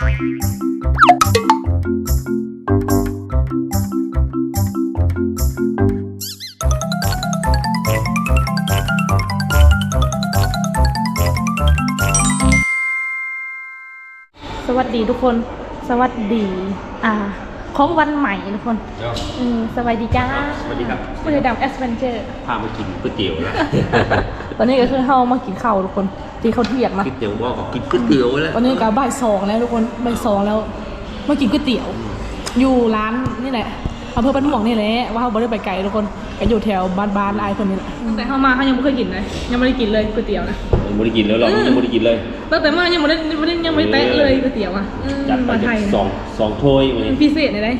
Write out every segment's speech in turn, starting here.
สวัสดีทุกคน สวัสดี อ่าครบวันใหม่ทุกคนเดี๋ยวอืมสวัสดีจ้าสวัสดีครับมือดำแอสเวนเจอร์พามากินก๋วยเตี๋ยวแล้ว ตอนนี้ก็คือเข้ามากินข้าวทุกคน ตีข้าวเที่ยงนะก๋วยเตี๋ยวบอกกินก๋วยเตี๋ยวแล้วตอนนี้ก็บ่ายสองแล้วทุกคนบ่ายสองแล้วมากินก๋วยเตี๋ยว อยู่ร้านนี่แหละอำเภอบ้านม่วงนี่แหละว่าเขาบ่ได้ไปไกลทุกคนก็อยู่แถวบ้านบ้านๆอายคนนี้แหละแต่เข้ามาเขายังไม่เคยกินเลยยังไม่ได้กินเลยก๋วยเตี๋ยวนะยังไม่ได้กินแล้วเรายังไม่ได้กินเลยตั้งแต่มายังไม่ได้ยังไม่ได้ยังไม่ได้แตะเลยก๋วยเตี๋ยวอะอืมจัดไปมาไทยสองสองถ้วยวันนี้พิเศษเลยได้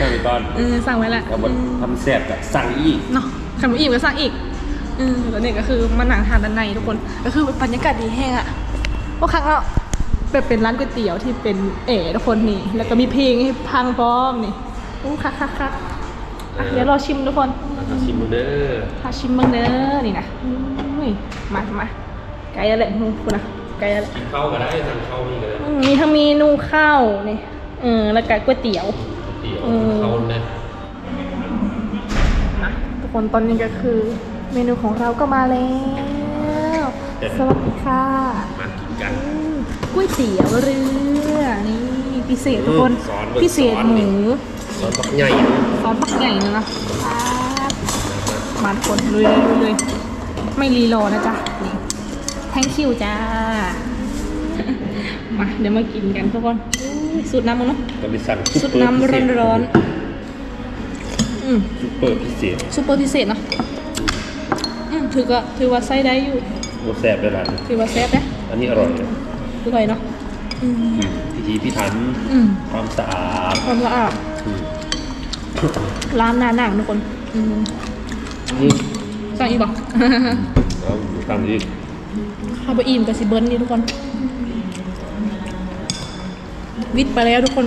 สั่งไปก่อนเออสั่งไว้ละแล้วมันทำแซ่บกับสั่งอีกเนาะขนมอีกก็สั่งอีก อืมแล้วเนี่ยก็คือมานั่งทานด้านในทุกคน ก็คือบรรยากาศดีแห้งอะพวกครั้งเราแบบเป็นร้านก๋วยเตี๋ยวที่เป็นเอ๋ทุกคนนี่ แล้วก็มีเพลงให้พังพร้อมนี่อู้คักคักคักอะเดี๋ยวรอชิมทุกคนชิมมือเด้อพาชิมบ้างเด้อนี่นะอุ้ยมามาไกลแล้วแหละนู่นคุณนะไกลแล้วแหละกินข้าวก็ได้สั่งข้าวนี่ก็ได้อืมมีทั้งเมนูข้าวนี่เออแล้วก็ก๋วยเตี๋ยวก๋วยเตี๋ยวเออข้าวนะนะทุกคนตอนนี้ก็คือ เมนูของเราก็มาแล้ว สวัสดีค่ะมากินกันอืมก๋วยเตี๋ยวเรือนี่พิเศษทุกคนสอนเบิ่งพิเศษสอนหนี่มูร้อนปักใหญ่ซอสปักใหญ่เนอะมาทุกคนลุยเลยลุยเลยไม่รีรอนะจ๊ะนี่แทงคิวจ้า มาเดี๋ยวมากินกันทุกคนอุ้ยสูตรน้ำมันเนาะก็ไปสั่งสูตรน้ำร้อนๆอืมซุปเปอร์พิเศษซูเปอร์พิเศษเนาะ อืมถือก็ถือว่าไส้ได้อยู่โมแซ่บด้วยนะถือว่าแซ่บนะอันนี้อร่อยเลยอร่อยเนาะอืมอืมพิธีพิถันอืมความสะอาดความสะอาดอืมร้านหนาหนังทุกคนอืมอืมสั่งอีกบ่เอาสั่งอีกข้าวบะอิ่มกับซิเบิร์นนี่ทุกคน วิทย์ไปแล้วทุกคน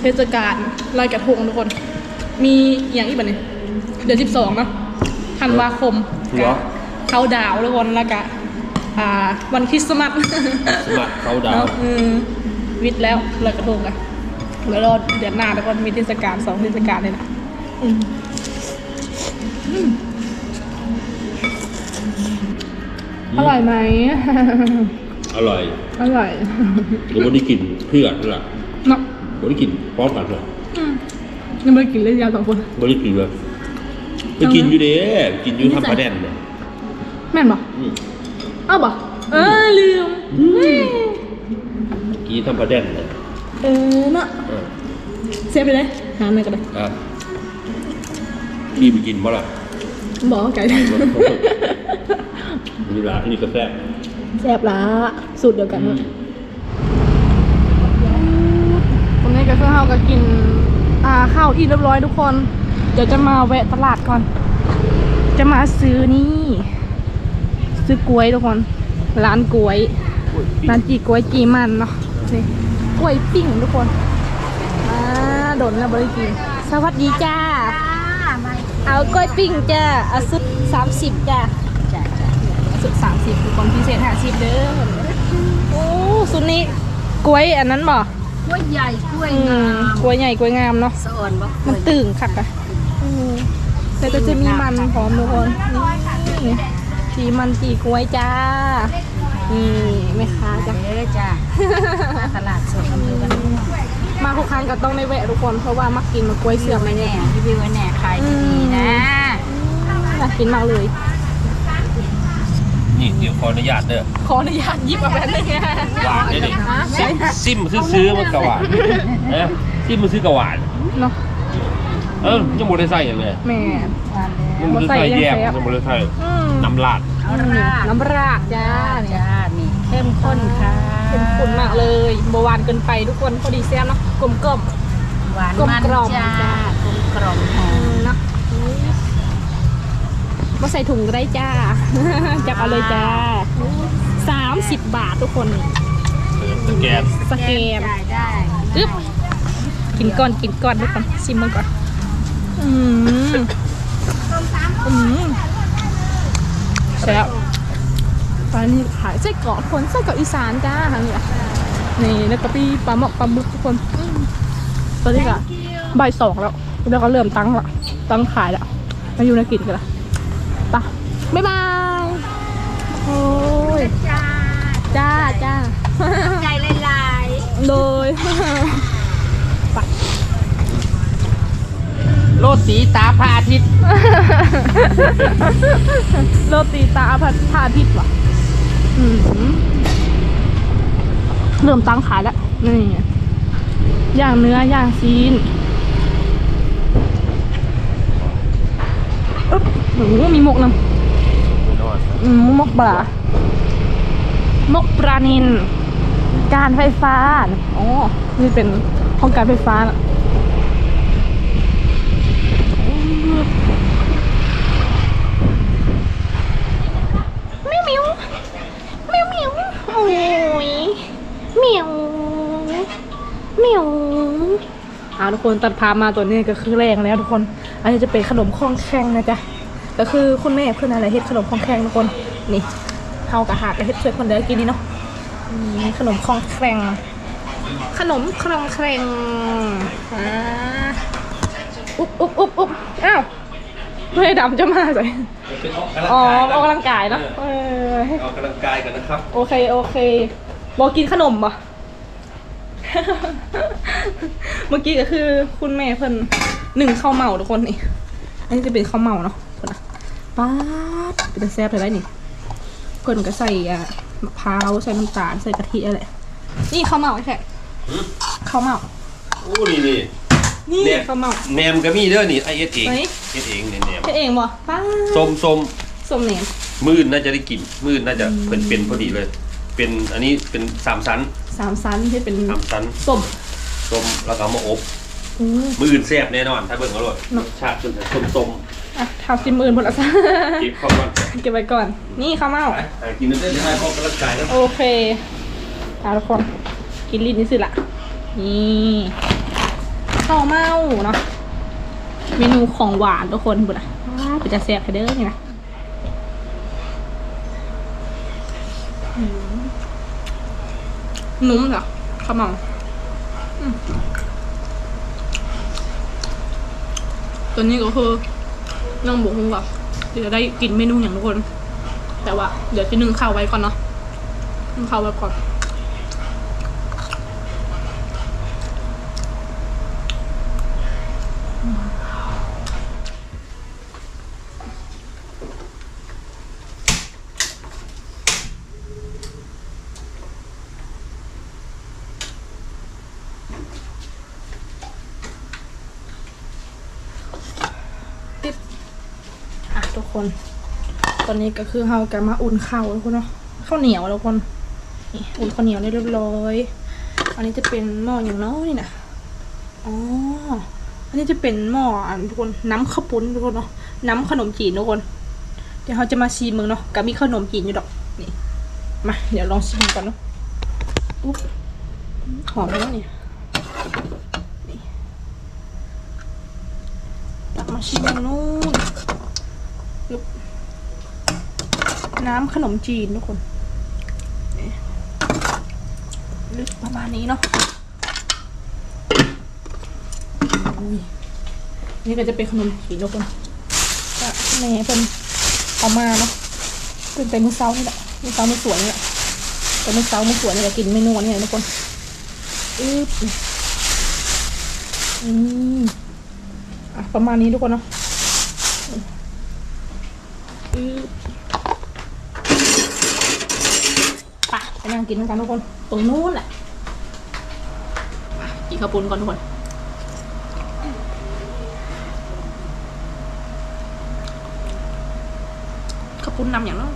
เทศกาลลอยกระทงทุกคน มีอย่างอีกแบบนี้เดือนสิบสองเนาะธันวาคม เหรอ เขาดาวน์ทุกคนแล้วก็อ่าวันคริสต์มาสสมัครเขาดาวเนาะอืมวิทย์แล้วลอยกระทงอะแล้วรอเดือนหน้าทุกคนมีเทศกาลสองเทศกาลเลยนะอืมอืมอร่อยไหม อร่อยอร่อยเราไม่ได้กินเพื่อนหรอกเนาะไม่ได้กินพร้อมกันหรอกอืมยังไม่ได้กินเลยยาวสองคนไม่ได้กินเลย ไปกินอยู่เด้กินอยู่ทำประเด็นเนี่ยแม่นบอกอืมเอ้าบอกเออลืมกินทำประเด็นเนี่ยเออเนาะเออเซฟไปเลยหาหน่อยก็ได้ครับพี่ไปกินบ่ล่ะบอกว่าไก่ได้มีร้านที่นี่ก็แซ่บแซ่บละสูตรเดียวกันอืเนาะมตรงนี้ก็คือเฮาก็กินอ่าข้าวที่เรียบร้อยทุกคน เดี๋ยวจะมาแวะตลาดก่อน จะมาซื้อนี่ ซื้อกล้วยทุกคน ร้านกล้วย ร้านจีกล้วยจีมันเนาะนี่กล้วยปิ้งทุกคนมาโดนแล้วบริกินสวัสดีจ้า เอากล้วยปิ้งจ้าเอาสุดสามสิบจ้าสุดสามสิบทุกคนพิเศษห้าสิบเด้อโอ้สุดนี้กล้วยอันนั้นบ่กล้วยใหญ่กล้วยงามมกล้วยใหญ่กล้วยงามเนาะสะอ่อนบ่มันตึงคักอะ อืมแต่ก็จะมีมันพร้อมทุกคนนี่จีมันจีกล้วยจ้า นี่แม่ค้าจ้ะเด้อจ้าตลาดสดอำเภอบ้านม่วงมาทุกครั้งก็ต้องได้แวะทุกคนเพราะว่ามักกินมากล้วยเสื่อมไว้ไม่แน่แน่รีวิวไว้แน่ขายดีๆนะอยากกินมากเลย นี่เดี๋ยวขออนุญาตเด้อขออนุญาตหยิบมาแบบนึงหวานได้ดิฮะซิมซิมซื้อๆมันกะหวานเอ๊ะซิมมันซื้อกะหวานเนาะ เออยังบ่ได้ใส่อย่างเลยแม่ยังบ่ได้ใส่แยกยังบ่ได้ใส่อืมน้ำลาดเอาอืมรากน้ำรากจ้าเนี่ยจ้านี่เข้มข้นค่ะเข้มข้นมากเลยบหวานเกินไปทุกคนพอดีแซ่บเนาะกลมกล่อมหวานกลมมันกล่อมจ้ากจ้ากลมกล่อมหออืมมเนาะมาใส่ถุงก็ได้จ้าจับเอาเลยจ้าสามสิบบาททุกคนเออสแกนสแกนได้ได้อึ๊บกินก่อนกินก่อนทุกคนชิมมันก่อน อืมอืมแซ่บร้านนี้ขายไส้กรอกคนไส้กรอกอีสานจ้าทางนี้อะนี่แล้วก็ปีปลาหมอกปลาบึกทุกคนอืมตอนนี้ก็บ่ายสองแล้ว แล้วก็เริ่มตั้งละตั้งขายแล้วมาอยู่ในกินกันละไปะบ๊ายบายโอ้ยจ้าจ้าจ้าใจลายเลย โลดสีตาพระอาทิตย์โรตีตาพัดพาทิตย์ว่ะอืมเริ่มตั้งขายแล้ว นี่ย่างเนื้อย่างซีนอึ๊บโอ้โหมีหมกน้ำอืมมกปลามกปลานิน การไฟฟ้า อ๋อ นี่เป็นห้องการไฟฟ้านะมิวมิวมิวมิ วโอ้ยมิวมิวเอาทุกคนตัดพามาตัวนี้ก็คือแรงแล้วทุกคน อันนี้จะเป็นขนมข้องแข็งนะจ๊ะก็คือคุณแม่เพื่อนอะไรเฮ็ดขนมข้องแข็งทุกคนนี่เฮากะหากะเฮ็ดช่วยคนเดียวกินนี่เนาะอืมขนมคลองแครงขนมคลองแครงอ่าอุ๊บอุ๊บอุ๊บอุ๊บอ้าว ไม่ดำจะมาใส่อ๋อออกกำลังกายเนาะเออออกกำลังกายกันนะครับโอเคโอเคบอกกินขนมปะเมื่อกี้ก็คือคุณแม่เพิ่นหนึ่งข้าวเมาทุกคนนี่ อันนี้จะเป็นข้าวเมาเนาะคนนะป๊าดเป็นแซ่บเลยได้นี่เพิ่นก็ใส่อะมะพร้าวใส่น้ำตาลใส่กะทิอะไรนี่ข้าวเมาแค่ข้าวเมาโอ้นี่นี่ นี่เนี่ยข้าวเมาแหนมก็มีเด้อนี่ไอเอสเองไหน เอสเองเนี่ยแหนมเฮ็ดเองบ่ป้าดส้มส้มส้มเหนมมื่นน่าจะได้กินมื่นน่าจะเป็นเป็นพอดีเลย เป็นอันนี้เป็นสามชั้นสามชั้นที่เป็นสามชั้นส้มส้มแล้วก็เอามาอบอืมมื่นแซ่บแน่นอน ถ้าเบิ่งอร่อยรสชาติจนจะส้มส้มอะทำซิมอื่นหมดและซะๆกินเข้ากันเก็บไว้ก่อน นี่ข้าวเมา ไปหากินได้ได้ออกกำลังกายแล้วโอเคเอาทุกคน กินลิ้นนี่สิละนี่ ข้าวเมาเนาะเมนูของหวานทุกคนบุญอะว้าวเป็นจะแซ่บไปเด้อนี่นะนุ่มเหรอข้าวเมาอืมตัวนี้ก็คือน้องบุกคงแบบเดี๋ยวจะได้กินเมนูอย่างทุกคน แต่ว่า เดี๋ยวจะนึ่งข้าวไว้ก่อนเนาะนึ่งข้าวไว้ก่อน ติดอะ ทุกคน ตอนนี้ก็คือเฮากะมาอุ่นข้าวแล้วคนเนาะข้าวเหนียวแล้วคนนี่อุ่นข้าวเหนียวได้เรียบร้อย อันนี้จะเป็นหม้ออย่างน้อยนี่นะอ๋ออันนี้จะเป็นหม้อทุกคนน้ำข้าวปุ้นทุกคนเนาะน้ำขนมจีนทุกคน เดี๋ยวเราจะมาชิมมึงเนาะกับมีขนมจีนอยู่ดอกนี่มาเดี๋ยวลองชิมก่อนเนาะอุ๊บหอมแล้วเนี่ยตักมาชิมนู่น น้ำขนมจีนทุกคนลึกประมาณนี้เนาะนี่ก็จะเป็นขนมจีนทุกคนก็แม่เป็นเอามาเนาะเป็นแต่มือเช้านี่แหละมือเช้ามือสวยนี่แหละแต่มือเช้ามือสวยนี่แหละกินเมนูอันนี้แหละทุกคนอึ๊บอืมอะประมาณนี้ทุกคนเนาะอึ๊บ ไป ไปนั่งกินกันทุกคนตรงนู้นแหละไปกินข้าวปุ้นก่อนทุกคนข้าวปุ้นนำอย่างเนั้น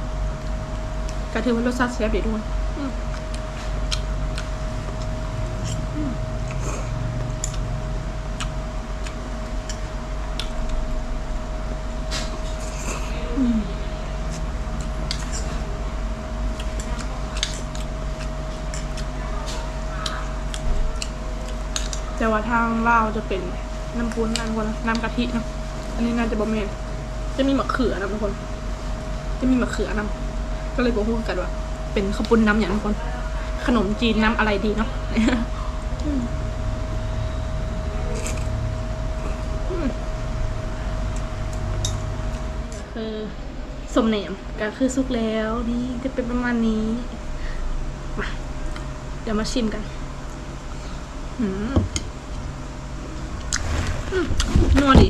กระถือว่ารสชาติแซ่บดีทุกคนอืมอืมอืม แต่ ว่าทางลาวจะเป็นน้ำปุ้นน้ำคนน้ำกะทิเนอะอันนี้น่าจะบะเมนจะมีมะเขือนะทุกคน จะมีมะเขือนำก็เลยบอกพูดกันว่า เป็นข้าวปุ้นน้ำอย่างทุกคน ขนมจีนน้ำอะไรดีเนาะคือสมเนมก็คือสุกแล้วนี่จะเป็นประมาณนี้มาเดี๋ยวมาชิมกัน อืม นัวดิ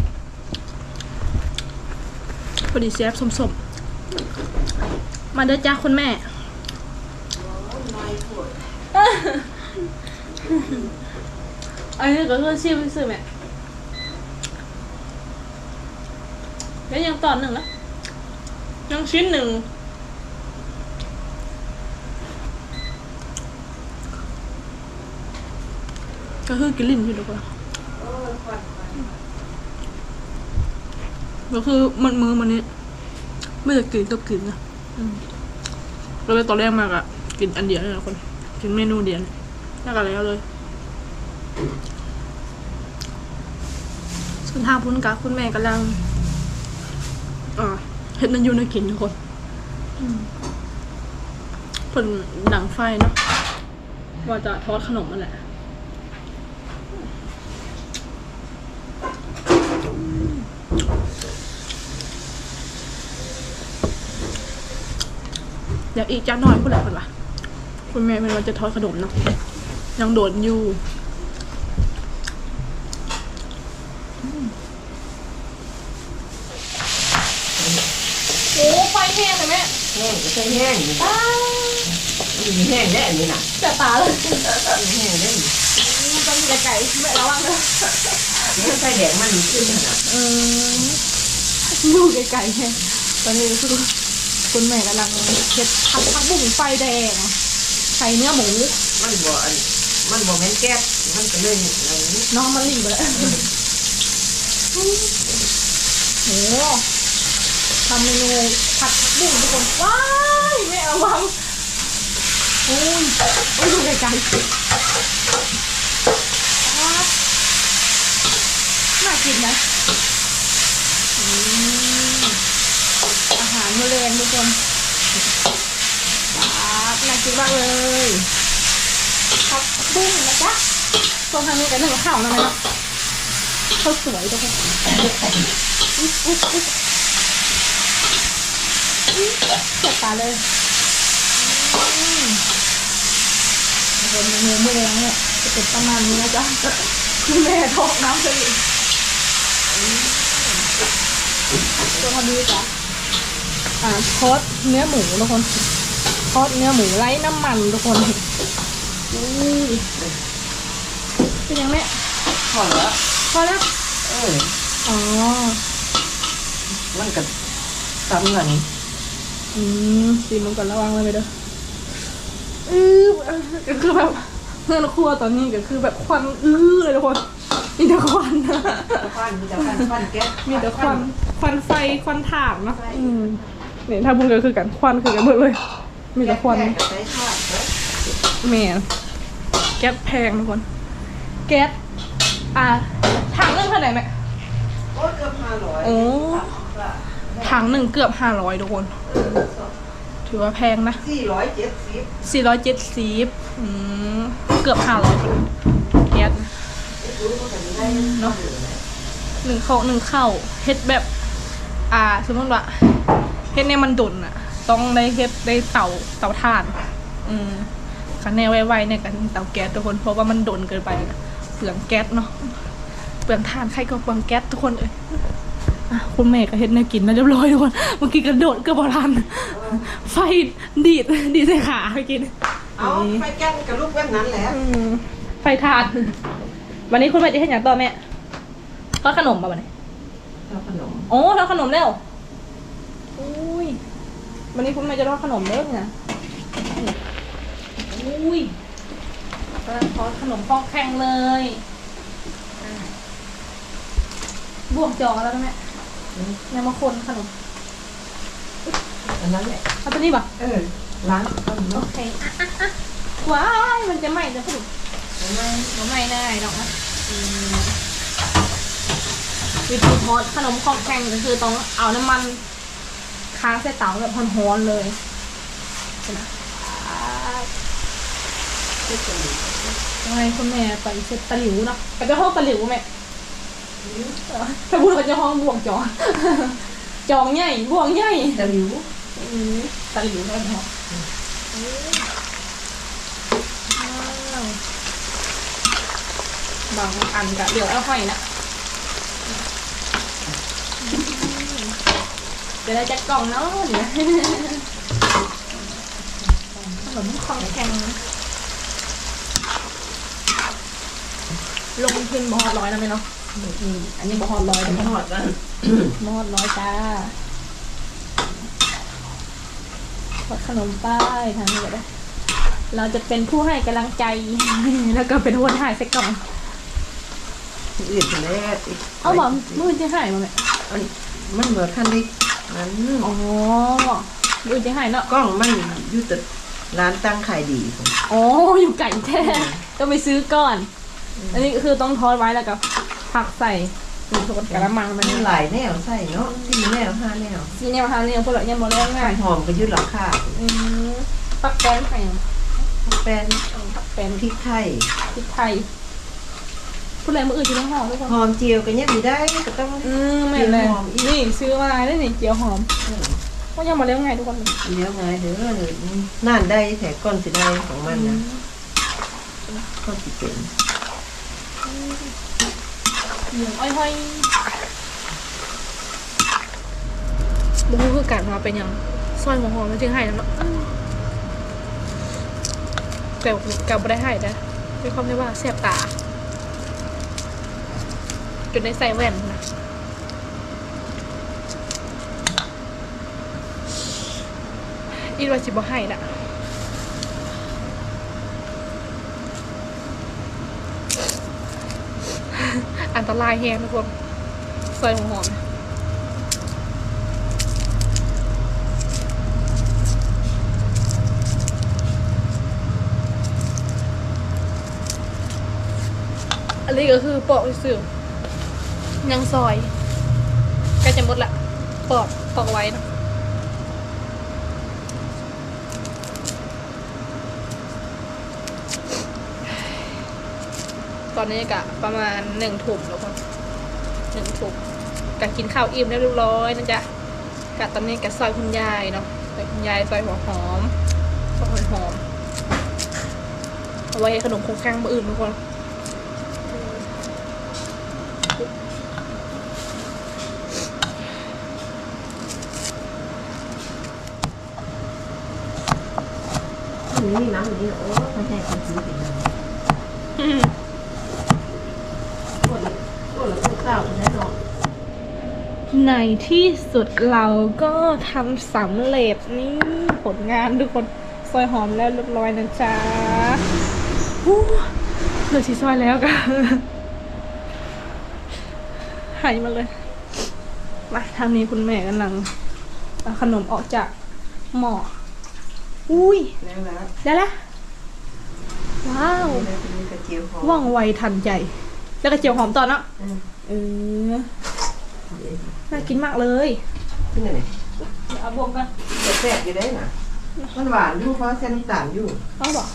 พอดีแซ่บสมๆมาเด้อจ้าคุณแม่ อันนี้ก็คือชิมซื้อแม่แล้วยังตอนหนึ่งแล้วยังชิ้นหนึ่งก็คือกินลิ้นอยู่ดีกว่า ก็คือมันมือมันนี้ไม่จะกินกับกินนะอืมก็เลยตอนแรกมากอะกินอันเดียวเลยนะคนกินเมนูเดียวเลยแล้วก็แล้วเลยส่วนทางพุ้นกับคุณแม่กำลังอ่าเห็ดนันอยูในากินทุกคนอืมเพิ่นหนังไฟเนาะว่าจะทอดขนมมันแหละ เดี๋ยวอีกจ้าหน่อยพูดอะไรกันวะคุณแม่เป็นวันจะทอดขนมเนาะยังโดดอยู่โอ้ไฟแห้งเลยแม่แห้งก็ใช้แห้งนี่นะมีแห้งได้อันนี้น่ะแต่ตาเลยมีแห้งได้ต้องมีไก่แม่ระวังเลยไม่ใช่แดงมันขึ้นขนาดเออดูไก่ๆแค่ตอนนี้คือ คุณแม่กำลังเฮ็ดผัดผักบุ้งไฟแดงใส่เนื้อหมูมันบ่อันมันบ่แม่นแก๊สมันก็เลยอะไรนี้น้องมันรีบไปแล้วโอ้ทำเมนูผัดผักบุ้งทุกคนว้ายไม่เอาวางโอ้ยโอ้ยดูไกลๆครับน่ากินนะอืมอาหารมื้อ แรงทุกครับน่ากินมากเลยผักบุ้งนะจ๊ะตรงทางนี้กันหนึ่งข้าวนะแม่เนาะข้าวสวยทุกคนอุ๊ยอุ๊ยอุ๊ยอุ๊ยเจ็บตาเลยอืมเป็นเมนูมื้อแรงเนี่ยจะเป็นประมาณนี้นะจ๊ะคุณแม่ทอกน้ำเลยตัวพอดีจ้ะ อ่าทอดเนื้อหมูทุกคนทอดเนื้อหมูไร้น้ำมันทุกคนอุ้ยเป็นยังไงพอแล้วพอแล้วเอออ๋อมันก็ซ้ำกันอืมสีมันก่อนระวังเลยไปเด้ออือก็คือแบบเพื่อนครัวตอนนี้ก็คือแบบควันอื้อเลยทุกคนมีแต่ควันนะควันมีแต่ควันควันแก๊สมีแต่ควันควันไฟควันถ่านเนาะอืมเนี่ยถ้าบุญก็คือกันควันคือกันหมดเลย มีแต่ควันแก๊สก็ใช้ทอดเด้อแหม่แก๊สแพงทุกคน แก๊สอ่าถังเรื่องเท่าไหร่แม่โอ้เกือบห้าร้อยโอ้ถังหนึ่งเกือบห้าร้อยทุกคน ถือว่าแพงนะสี่ร้อยเจ็ดสิบสี่ร้อยเจ็ดสิบอืมเกือบห้าร้อยแก๊สนะรู้ว่ากันได้เนาะหนึ่งเข้าหนึ่งเข้าเฮ็ดแบบ อ่า สมมติว่าเฮ็ดเนี่ยมันดุนอะต้องได้เฮ็ดได้เตาเตาถ่าน อืมคันแนวไวๆเนี่ยกันเตาแก๊สทุกคนเพราะว่ามันดนเกินไปนะเปลืองแก๊สเนาะเปลืองถ่านใครก็เปลืองแก๊สทุกคนเอ้ยอะคุณแม่ก็เฮ็ดแนวกินแล้วเรียบร้อยทุกคนเมื่อกี้กระโดดเกือบพอทันไฟดีดดีดใส่ขาให้กินเอาไฟแก๊สกับลูกแบบนั้นแหละอืมไฟทาน วันนี้คุณแม่จะเห็นอย่างต่อแม่ทอดขนมป่ะวันนี้เอาขนมโอ้ทอดขนมแล้ว อุ้ยวันนี้คุณแม่จะทอดขนมเด้อเนี่ยอุ้ยกำลังทอดขนมฟองแข็งเลยอะบวกจองแล้วนะแม่ยังมาคนขนมอันนั้นแหละเอาตัวนี้ป่ะเออล้างต้นโอเนาะเคอะอะอะว้ายมันจะไหม้จะขนมไม่มันไหม้ได้หรอกนะอืมวิธีทอดขนมของแข็งก็คือต้องเอาน้ำมัน ค้างใส่เตาแบบร้อนๆเลยเห็นไหมทำไมคุณแม่ไปเช็ดตะหลิวเนาะไปเจ้าห้องตะหลิวแม่ถ้าพูดเขาจะห้องบวงจองจองใหญ่บวงใหญ่ตะหลิวอืมตะหลิวแล้วเนาะว้าวบางอันกะเดี๋ยวเอาให้นะ จะได้แจ็คกล่องเนาะเนี่ยขนมของแข็ง ลงทุนบอดร้อยนะไหมเนาะอืมอันนี้บอดร้อยทนะอดกันบอดร้อยจ้าทอดขนมป้ายทางนี้ก็ได้ เราจะเป็นผู้ให้กำลังใจ แล้วก็เป็นคนถ่ายใส่กล่องอื่นแล้เอาบอกมือจะให้มาไหมมันเหมือนคันเล็ก นั้นอ๋อมือจะให้เนาะกล้องมันอยู่แต่ร้านตั้งขายดีผมอ๋ออยู่ไก่แท้ก็ไปซื้อก่อน อันนี้ก็คือต้องทอดไว้แล้วก็ผักใส่ในส่วนกระมังมันมันนี่หลายแนวใส่เนาะสี่แนวห้าแนวซีเนี่ยมาทำเนี่ยพวกเราเนี่ยมาเล่นง่ายหอมก็ยืดราคาอืมปักแป้นไข่แป้นปักแป้นพริกไทยพริกไทย พูดอะไรมืออื่นจะต้องหอมทุกคนหอมเจียวก็ยังมีได้ก็ต้อง อืมแม่นเลยเจียวหอมอีก นี่ซื้อมาได้นี่เจียวหอมก็ยังมาเล่นง่ายทุกคนเดี๋ยวไงเดี๋ยวนั่นได้แถก้อนสิได้ของมันนะก้อนสิเป็นเหลืองอ้อยห้อยบุ้งคือการมาเป็นยังซอยหัวหอมมันจึงให้แล้วเนาะอืมแต่กับไม่ได้ให้นะด้วยความที่ว่าแสบตา จนได้ใส่แว่นนะอีว่าจิบ่ให้ละอันตรายแฮงทุกคนซอยหัวหอมอันนี้ก็คือปอกซื่อ ยังซอยใกล้จะหมดละปอกปอกไว้เนะตอนนี้กะประมาณหนึ่งถุงแล้วคนหนึ่งถุงกะกินข้าวอิ่มได้เรียบร้อยนะจ๊ะกะตอนนี้กะซอยคุณยายเนาะซอยคุณยายซอยหัวหอมซอยหัวหอมเอาไว้ขนมคงแข้งมาอื่นทุกคน อันนี้น้ำอันนี้โอ้ไม่ใช่คนซื้อสินะตัวละตัวละตัวเก้าแน่นอนในที่สุดเราก็ทำสำเร็จนี่ผลงานทุกคนซอยหอมแล้วเรียบร้อยนะจ๊ะฮู้เหลือชีซอยแล้วกันหายมาเลย มาทางนี้คุณแม่กำลังเอาขนมออกจากหม้อ อุ้ยแล้วแล้วได้แล้วว้าวแล้วทีนี้กระเจียวหอมว่องไวทันใจ แล้วก็เจียวหอมต่อเนาะอืมเออน่ากินมากเลยขึ้นไหนเดี๋ยวเอาบวกกันจะแซ่บอยู่ได้น่ะมันหวานอยู่เพราะเส้นน้ำตาลอยู่เอาบอก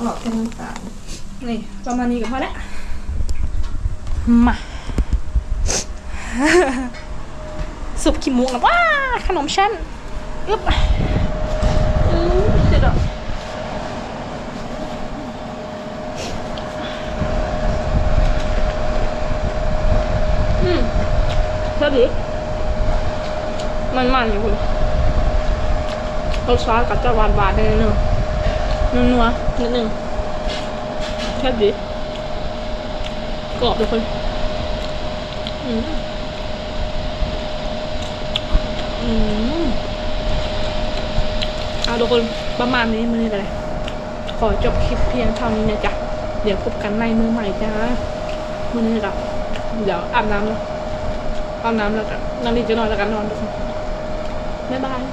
ออกเส้นน้ำตาลนี่ประมาณนี้ก็พอแล้วมาสุปขี้มุกนะว้าขนมชั้น อึ๊บอือเสร็จแล้วอืมเท่าดีมันมันอยู่คุณรสชาติก็จะหวานหวานๆนิดนึงนัวๆนิดนึงแค่ดีกรอบทุกคนอืมอืม เอาทุกคนประมาณนี้มือเลยขอจบคลิปเพียงเท่านี้นะจ๊ะเดี๋ยวพบกันในมือใหม่จ้ามือนี้กับเดี๋ยวอาบน้ำแล้วอาบน้ำแล้วกันนั่งดีจะนอนแล้วกันนอนทุกคนบ๊ายบาย